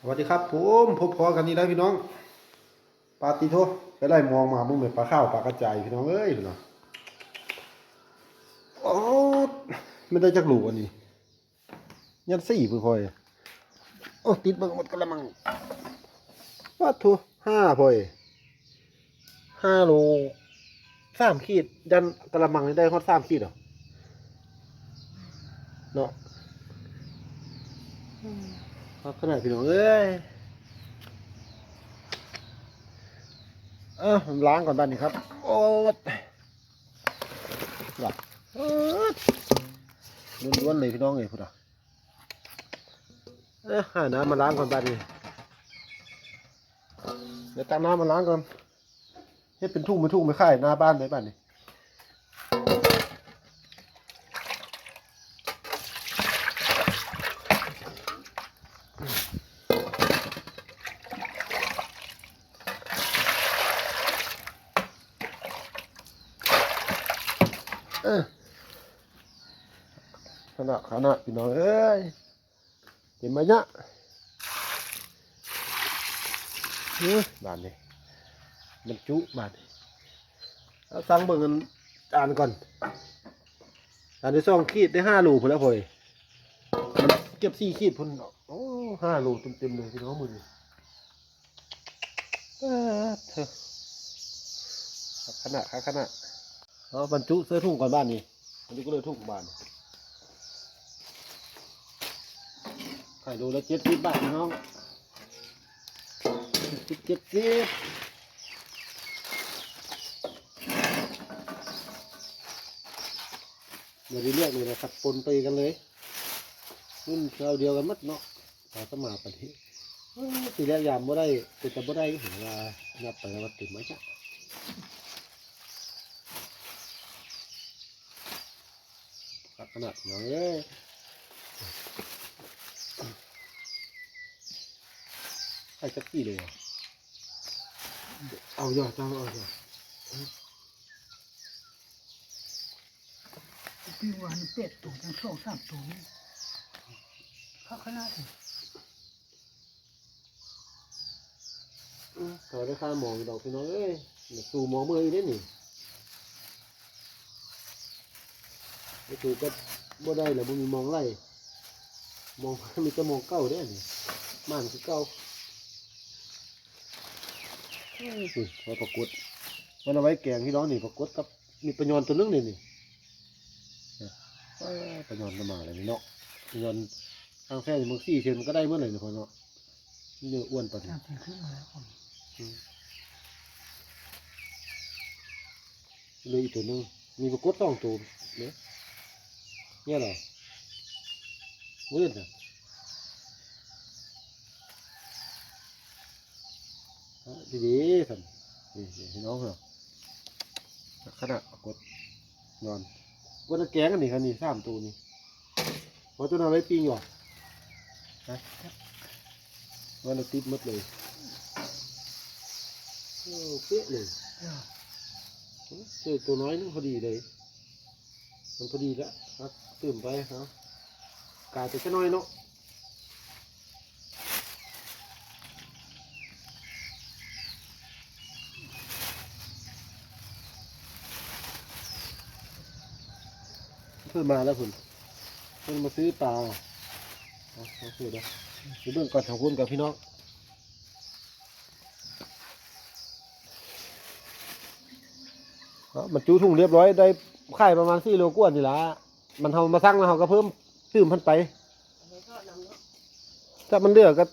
สวัสดีครับผมพบพอกันนี่แล้วพี่น้อง ปาติโทไปไล่มองมามึงเหมือนปลาข้าวปลากระจายพี่น้องเอ้ยพี่น้องโอ้ไม่ได้จักหลูอันนี้ยันสี่เพื่อพอยโอ้ติดเบิ่งหมดกระมังวัดทุห้าพอยห้าโลสามขีดยันกระมังนี่ได้ฮอดสามขีดเหรอเนาะ ครับขนาดพี่น้องเอ้ยเออผมล้างก่อนบ้านนี้ครับ โอ๊ดหลับล้วนๆเลยพี่น้องเลยพูดอะเอ้ยหาน้ำมาล้างก่อนบ้านนี้เดี๋ยวตักน้ำมาล้างก่อนให้เป็นทุ่งเป็นทุ่งไม่ค่ายหน้าบ้านเลยบ้านนี้ ขนาดขนาดพี่น้องเอ้ยเห็นไหมเนี่ยเฮ้ยบ้านนี้มันจุบานนี้เอาสั่งเบิ่งกันอ่านก่อนอ่านได้สองขีดได้ห้าลูกพอแล้วพ่อยเก็บสี่ขีดพุ่นโอ้ห้าลูกเต็มๆเลยพี่น้องมือเออเถอะขนาดขนาด เอาบรรจุเสื้อทุ่งก่อนบ้านนี้บรรจุก็เลยทุ่งบ้านไข่โลละเจ็ดสิบบาทน้องสิบเจ็ดสิบเดี๋ยวเรียกเลยนะครับปนไปกันเลยรุ่นเราเดียวกันมัดเนาะสาสมาปฏิเอ้ยตีแรกยามบ่ได้ติดแต่บ่ได้เห็นว่านับไปแล้วว่าติดไหมจ๊ะขัดข นาดหน่อยเอ้ยใส่จักกี่เลยอะเอาอย่าจ้าเอาอย่าพี่ว่านี่เป็ดตัวทั้งสองสามตัวนี่ข้าขนาดนี้อืมเขาได้ค่ามองดอกพี่น้องเอ้ยเดี๋ยวสู่มองเมื่ออีกได้นี่ ไอ้สู่ก็บ่ได้แล้วบ่มีมองไล่มองมีแต่มองเก้าได้อนี่ม่านคือเก้าเอ้ยสิไว้ประกวดมันเอาไว้แกงพี่น้องนี่ประกวดกับมีประยอนตัวนึงนี่นี่เนี่ยเอ้ยประยอนจะมาอะไรนี่เนาะประยอนทางแฟนมึงสี่เชนมันก็ได้เมื่อไหร่เนี่ยพอเนาะนี่เนื้ออ้วนปะเนี่ยสามสี่ขึ้นมาแล้วผมเหลยอีกตัวหนึงมีปรากฏสองตัวเนี่ย เนี่ยหรอมืดอะฮะดีๆท่านนี่นี่พี่น้องเหรอขนาดกฏนอนวันละแกงกันนี่ครับนี่สามตัวนี่พอตัวนั้นไว้ปิ้งอยู่อะฮะวันละติดมดเลยโอ้เป๊ะเลยเจอตัวน้อยนึงพอดีเลย มันพอดีแล้วครับตื่นไปครับกลายเป็นแค่น้อยเนาะเพิ่นมาแล้วคุณเพิ่นมาซื้อปลาเอาเอาเด้อเดี๋ยวเบิ่งก่อนทางคุณกับพี่น้อง มันจูถุงเรียบร้อยได้ไข่ประมาณสี่โลกว่านี่ละมันเอามาสั่งแล้วเขาก็เพิ่มซื้อมันไปถ้ามันเลือกก็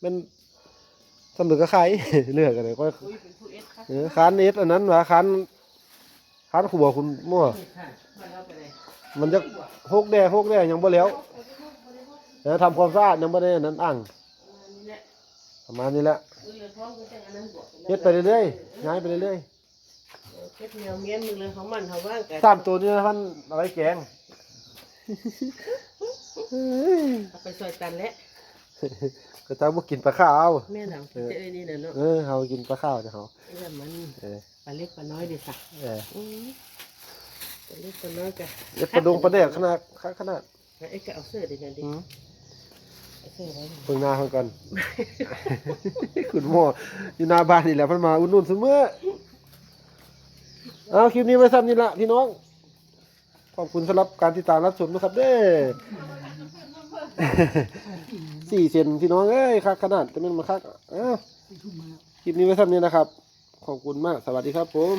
เป็นสำเร็จก็ขายเลือกันเลยก็เอคานเอสอันนั้นวะคานคานขัวคุณมั่วมันจะหกแด่หกแด่ยังบ่แล้วแล้วทำความสะอาดยังบ่ได้นนั้นอ่างประมาณนี้แหละเฮ็ดไปเรื่อยๆย้ายไปเรื่อย เก็บแนวเมียนมึงเลยของมันเขาว่างกันๆสามตัวนี้นะท่านเอาไว้แกงเอาไปซอยตันแล้วก็จะบ่กินปลาข้าวแม่ทำจะเอ้ยนี่นะเนาะเออเขากินปลาข้าวจะเขาเรื่องมันเออปลาเล็กปลาน้อยดีสักเออปลาเล็กปลาน้อยกันเย็บปลาดงปลาแดกขนาดขนาดไอ้ก็เอาเสื้อดีนั่นดิอืมเสื้อไว้เพิ่งหน้าเพิ่นก่อนคุณหมออยู่หน้าบ้านนี่แหละเพิ่นมาอุ่นนุ่นเสมอ เอาคลิปนี้ไว้ซ้ำนี่ละพี่น้อง ขอบคุณสำหรับการติดตามรับชมนะครับเด้อสี่เซนพี่น้องเอ้ยคักขนาดจะเป็นมาคักอ้าวคลิปนี้ไว้ซ้ำนี้นะครับ ขอบคุณมาก สวัสดีครับผม